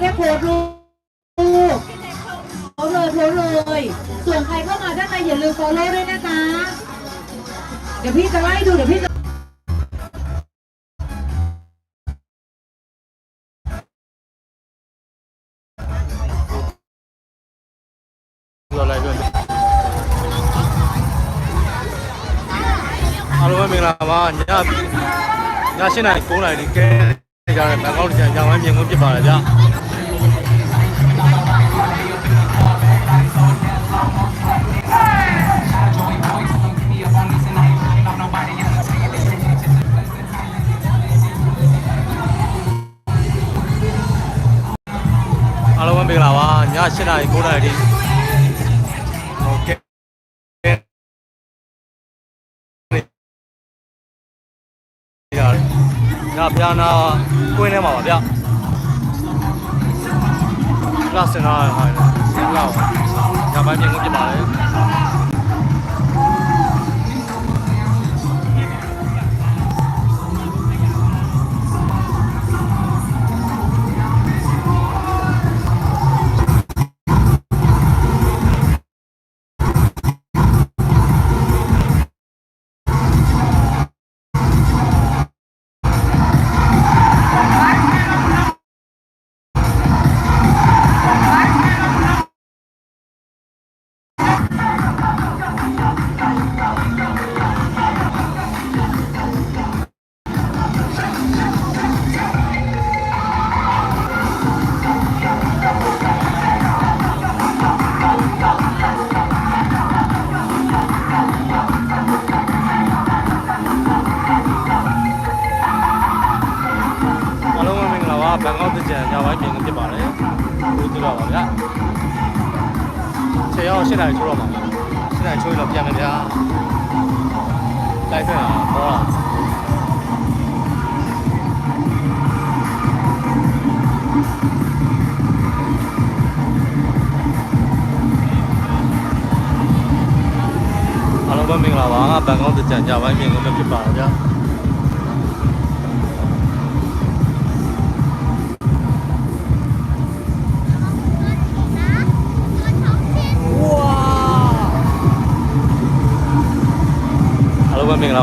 แค่โพสต์รูปโพสต์เลยโพสต์เลย ส่วนใครเข้ามาด้านในอย่าลืม follow ด้วยนะจ๊ะเดี๋ยวพี่จะไล่ดูเดี๋ยวพี่จะ ပြောလိုက်ပြောအားလုံးပဲမင်္ဂလာပါညည7နာရီ9နာရီကဲကြတဲ့ဘန်ကောက်ကျန်ရောင်းဝိုင်းမြင်မှုဖြစ်ပါတယ်ဗျာအား ားလုံးပဲမင်္ဂလာပါည7:00နာရီ9:00နာရီတိဟုတ်ကဲ့ညပြာနာကွင်းထဲမှာပါဗျ လာစင်နာဟာလေ။ဆက်လောက်။ညပိုင်းမြင်ကုန်ပြပါလေ။အား ပဲမင်္ဂလာပါဘန်ကောက်တကြံညပိုင်းမြင်ကုန်ပြပါလေ။ဘူးတူတော့ပါဗျာ။ခြေရောက်၈နာရီချိုးတော့ပါဗျာ။၈နာရီချိုးရင်တော့ပြန်မယ်ဗျာ။လိုက်ဖက်တာဟောတာအားလုံးပဲမင်္ဂလာပါငါဘန်ကောက်တ 问命了。